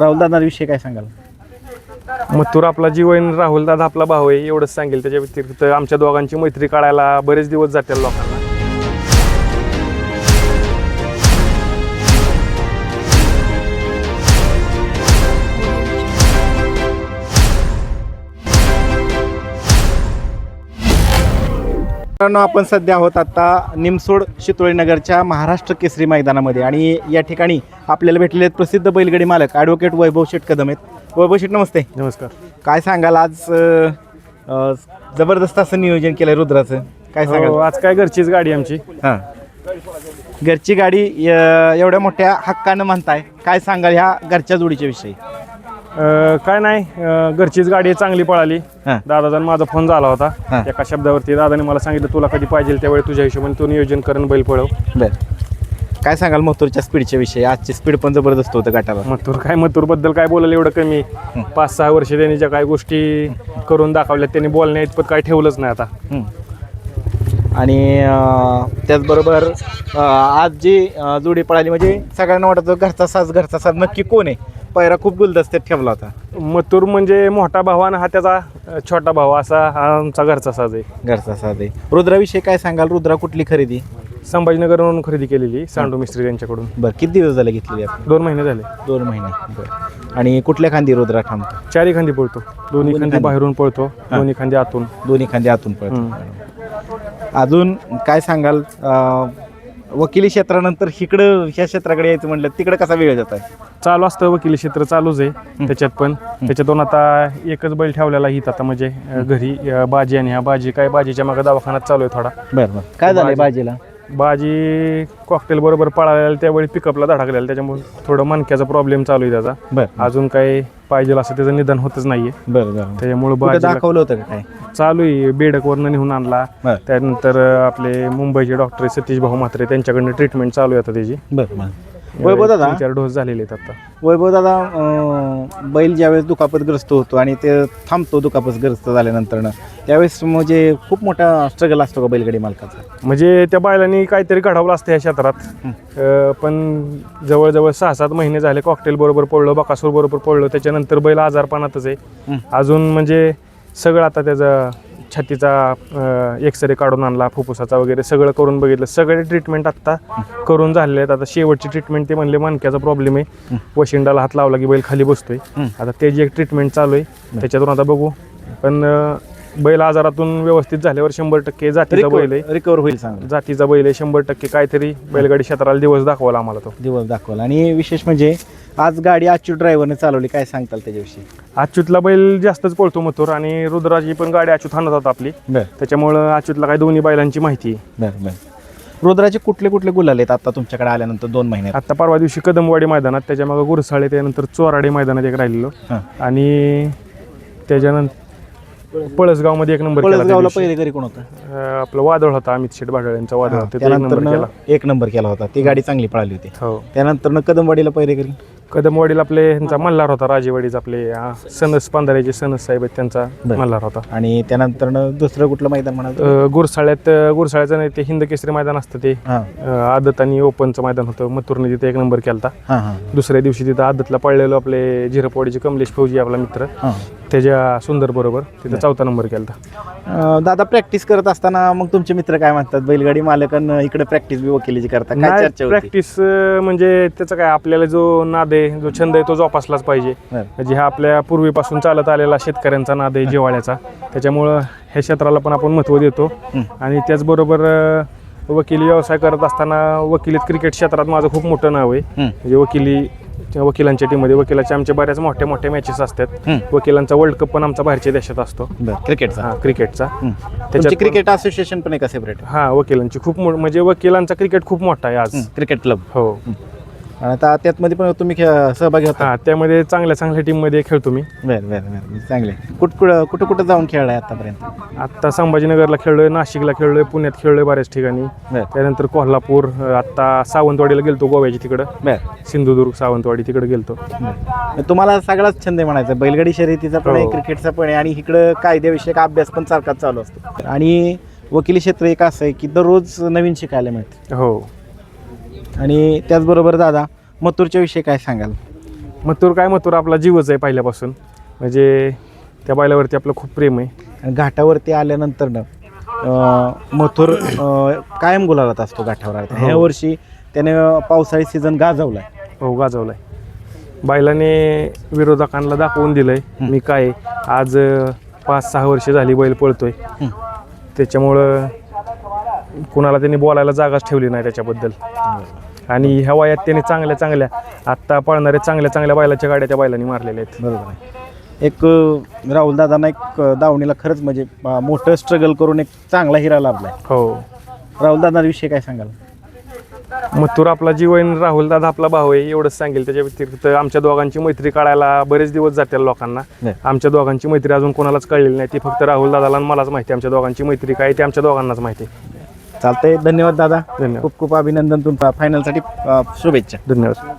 राहुल दादाविषयी काय सांगाल? मथुर आपला जीवन राहुल दादा आपला भाऊ आहे एवढंच सांगेल. त्याच्या व्यतिरिक्त आमच्या दोघांची मैत्री काढायला बरेच दिवस जातील लोकांना. मित्रांनो आपण सध्या आहोत आता निमसोड शितोळीनगरच्या महाराष्ट्र केसरी मैदानामध्ये. आणि या ठिकाणी आपल्याला भेटलेले आहेत प्रसिद्ध बैलगाडी मालक ॲडव्होकेट वैभव शेट कदम आहेत. वैभव शेट नमस्ते. नमस्कार. काय सांगाल आज अ, अ, जबरदस्त असं नियोजन केलं रुद्राचं? काय हो, सांगाल? आज काय घरचीच गाडी आमची. हां. घरची गाडी एवढ्या मोठ्या हक्कानं म्हणताय. काय सांगाल ह्या घरच्या जोडीच्या विषयी? अं, काय नाही अं, घरचीच गाडी चांगली पळाली. हां. दादाचा माझा फोन झाला हां. होता एका शब्दावरती दादाने मला सांगितलं तुला कधी पाहिजे त्यावेळी तुझ्या हिशोबाने तू नियोजन करून बैल पळव. बर. काय सांगाल मथुरच्या स्पीडच्या विषयी? आजची स्पीड पण जबरदस्त होतं गटाला. मथुर काय मथुरबद्दल काय बोलायला एवढं कमी? पाच सहा वर्ष त्यांनी ज्या काही गोष्टी करून दाखवल्या त्यांनी बोलण्या इतपत काय ठेवलंच नाही आता. हं. आणि अं, त्याचबरोबर अं, आज जी अं, जोडी पळाली म्हणजे सगळ्यांना वाटतं घरचा साज घरचा साज नक्की कोण आहे? पैरा खूप गुलदस्त्यात ठेवला होता. मथुर म्हणजे मोठा भाऊ आणि हा त्याचा अं, छोटा भाऊ असा हा आमचा घरचा साज आहे. घरचा साज आहे. रुद्राविषयी काय सांगाल? रुद्रा कुठली खरेदी? संभाजीनगरवरून खरेदी केलेली सांडू मिस्त्री यांच्याकडून. बरं किती दिवस झाले घेतलेली आपण? दोन महिने झाले. दोन महिने बरं. आणि कुठल्या खांदी रुद्रा थांबतो? चारी खांदी पळतो. दोन्ही दोन्ही खांदी खांदी. बाहेरून पळतो दोन्ही खांदी आतून. दोन्ही खांदी आतून पळतो. अजून काय सांगाल? अं, वकिली क्षेत्रानंतर इकडं ह्या क्षेत्राकडे यायचं म्हटलं तिकडं कसा वेळ जात आहे? चालू असतं वकिली क्षेत्र चालूच आहे त्याच्यात पण. त्याच्यातून आता एकच बैल ठेवलेला हित आता म्हणजे अं, घरी अं, बाजी आणि ह्या बाजी काय बाजीच्या मागे दवाखान्यात चालू आहे थोडा. बरं बरं. काय झालंय बाजीला? बाजी कॉकटेल बरोबर पळालेला त्यावेळी पिकअपला धडकलेला त्याच्यामुळे थोडं मणक्याचा प्रॉब्लेम चालू आहे त्याचा. बरं. अजून काही पाहिजे असं त्याचं निदान होतच नाहीये. बरं बरं. त्याच्यामुळे कुठं बाजी दाखवलं होतं का काय? चालू आहे बेडकवरनं नेऊन आणला. बरं. त्यानंतर आपले मुंबईचे डॉक्टर सतीश भाऊ म्हात्रे त्यांच्याकडनं ट्रीटमेंट चालू आहे आता त्याची. बरं. वैभव दादा चार डोस झालेले आहेत आता. वैभव दादा अं, बैल ज्यावेळेस दुखापतग्रस्त होतो आणि ते थांबतो दुखापतग्रस्त झाल्यानंतरनं त्यावेळेस म्हणजे खूप मोठा स्ट्रगल असतो का बैलगाडी मालकाचा? म्हणजे त्या बैलांनी काहीतरी घडवलं असतं या क्षेत्रात. अं, पण जवळजवळ सहा सात महिने झाले कॉकटेल बरोबर पडलो बकासूर बरोबर पडलो त्याच्यानंतर बैल आजारपणातच आहे. हं. अजून म्हणजे सगळं आता त्याचा छातीचा एक्सरे काढून आणला फुफ्फुसाचा वगैरे सगळं करून बघितलं. सगळे ट्रीटमेंट आत्ता करून झालेले आहेत. आता शेवटची ट्रीटमेंट ते म्हणले मणक्याचा प्रॉब्लेम आहे. वशिंडाला हात लावला की बैल खाली बसतोय. आता त्याची एक ट्रीटमेंट चालू आहे. त्याच्यातून आता बघू. पण बैल आजारातून व्यवस्थित झाल्यावर शंभर टक्के जातीचा बैल आहे. रिकवर होईल चांगलं. जातीचा बैल आहे. शंभर टक्के काहीतरी बैलगाडी क्षेत्राला दिवस दाखवला आम्हाला तो. दिवस दाखवला आणि विशेष म्हणजे आज गाडी आजची ड्रायव्हरने चालवली काय सांगताल त्याच्याविषयी? अच्युतला बैल जास्तच पळतो मथुर आणि रुद्राची पण गाडी अच्युत हाणत होता आपली. बरं. त्याच्यामुळं अच्युतला काही दोन्ही बैलांची माहिती. आहे बरं बरं. रुद्राचे कुठले कुठले गुलाल आहेत आता तुमच्याकडे आल्यानंतर दोन महिन्यात? आता परवा दिवशी कदमवाडी मैदानात त्याच्यामागं गुरसाळे त्यानंतर चोराडे मैदानात एक राहिलेलो. हां. आणि त्याच्यानंतर पळसगावमध्ये एक नंबर केला त्या पळसगावला दिवशी. पहिले घरी कोण होता? अं, आपलं वादळ होता अमित शेठ बागळ यांचा वादळ. हां, होता त्याचा एक नंबर त्यानंतर केला. एक नंबर केला होता. ती गाडी चांगली पळाली होती. हो. त्यानंतर कदमवाडीला पहिले घरी? कदमवाडीला आपले ह्यांचा मल्हार होता राजेवाडीचा आपले सनस पांधाऱ्याचे सनस साहेब आहेत त्यांचा बरं. मल्हार होता. आणि त्यानंतर दुसरं कुठलं मैदान म्हणाल अ, गुरसाळ्यात अ, गुरसाळ्याचं नाही ते हिंद केसरी मैदान असतं ते. हां. अ, आदत आणि ओपनचं मैदान होतं मथुरने तिथे एक नंबर केला हां हां. दुसऱ्या दिवशी तिथं आदतला पडलेलो आपले झिरपवाडीचे कमलेश फौजी आपला मित्र. हां. त्याच्या सुंदर बरोबर तिथं चौथा नंबर केला अं, दादा प्रॅक्टिस करत असताना मग तुमचे मित्र काय म्हणतात? बैलगाडी मालकांना इकडे प्रॅक्टिस बी वकिलीची करता काय चर्चा होती? प्रॅक्टिस म्हणजे त्याचं काय आपल्याला जो नाद आहे जो छंद आहे तो जोपासलाच पाहिजे. बरं. म्हणजे हा आपल्या पूर्वीपासून चालत आलेला शेतकऱ्यांचा नाद आहे जिवाळ्याचा त्याच्यामुळं ह्या क्षेत्राला पण आपण महत्त्व देतो. हं. आणि त्याचबरोबर अ, वकिली व्यवसाय करत असताना वकिलीत क्रिकेट क्षेत्रात माझं खूप मोठं नाव आहे. म्हणजे वकिली वकिलांच्या टीममध्ये वकिलाच्या आमच्या बऱ्याच मोठ्या मोठ्या मॅचेस असतात. वकिलांचा वर्ल्ड कप पण आमचा बाहेरच्या देशात असतो. क्रिकेटचा हा क्रिकेटचा पण- क्रिकेट असोसिएशन पण आहे का सेपरेट हा वकिलांची. खूप म्हणजे वकिलांचा क्रिकेट खूप मोठा आहे आज. क्रिकेट क्लब हो. आणि आता त्यातमध्ये पण तुम्ही खे- सहभागी होता. हा त्यामध्ये चांगल्या चांगल्या टीममध्ये खेळतो मी. बरं बरं बरं चांगले. कुठ कुठं कुठं कुठं जाऊन खेळलाय आतापर्यंत? आत्ता संभाजीनगरला खेळलोय नाशिकला खेळलोय पुण्यात खेळलोय बऱ्याच ठिकाणी. बरं. त्यानंतर कोल्हापूर अ, आत्ता सावंतवाडीला गेलतो गोव्याची तिकडं. बरं. सिंधुदुर्ग सावंतवाडी तिकडे गेलतो. बरं. तुम्हाला सगळाच छंद आहे म्हणायचा. बैलगाडी शर्यतीचा पण आहे हो. क्रिकेटचा पण आहे आणि इकडं कायद्याविषयक अभ्यास पण सारखाच चालू असतो. आणि वकिली क्षेत्र एक असं आहे की दररोज नवीन शिकायला मिळतं. हो. आणि त्याचबरोबर दादा मथुरच्या विषयी काय सांगाल? मथुर काय मथुर? आपला जीवच आहे पहिल्यापासून. म्हणजे त्या बैलावरती आपलं खूप प्रेम आहे. आणि घाटावरती आल्यानंतर ना अं, मथुर अं, कायम गुलालात असतो घाटावर आला. ह्या हो. वर्षी त्याने पावसाळी सीझन गाजवलाय. हो गाजवलाय. बैलाने विरोधकांना दाखवून दिलंय मी काय आहे. आज अं, पाच सहा वर्ष झाली बैल पळतोय. त्याच्यामुळं कुणाला त्यांनी बोलायला जागाच ठेवली नाही त्याच्याबद्दल. आणि ह्या वयात त्यांनी चांगल्या चांगल्या आत्ता पळणाऱ्या चांगल्या चांगल्या बैलाच्या गाड्या त्या बैलांनी मारलेल्या आहेत. बरोबर आहे. एक राहुल दादांना एक दावणीला खरंच म्हणजे मोठं स्ट्रगल करून एक चांगला हिरा लाभलाय. हो. राहुल दादांविषयी काय सांगाल? मथुर आपला जीवन राहुल दादा आपला भाऊ आहे एवढंच सांगेल त्याच्या व्यतिरिक्त. आमच्या दोघांची मैत्री काढायला बरेच दिवस जातील लोकांना. आमच्या दोघांची मैत्री अजून कोणालाच कळलेली नाही. ती फक्त राहुल दादाला आणि मलाच माहिती आहे. आमच्या दोघांची मैत्री काय ते आमच्या दोघांनाच माहिती आहे. चालतंय. धन्यवाद दादा. धन्यवाद. खूप खूप अभिनंदन तुमचा फायनलसाठी शुभेच्छा. धन्यवाद.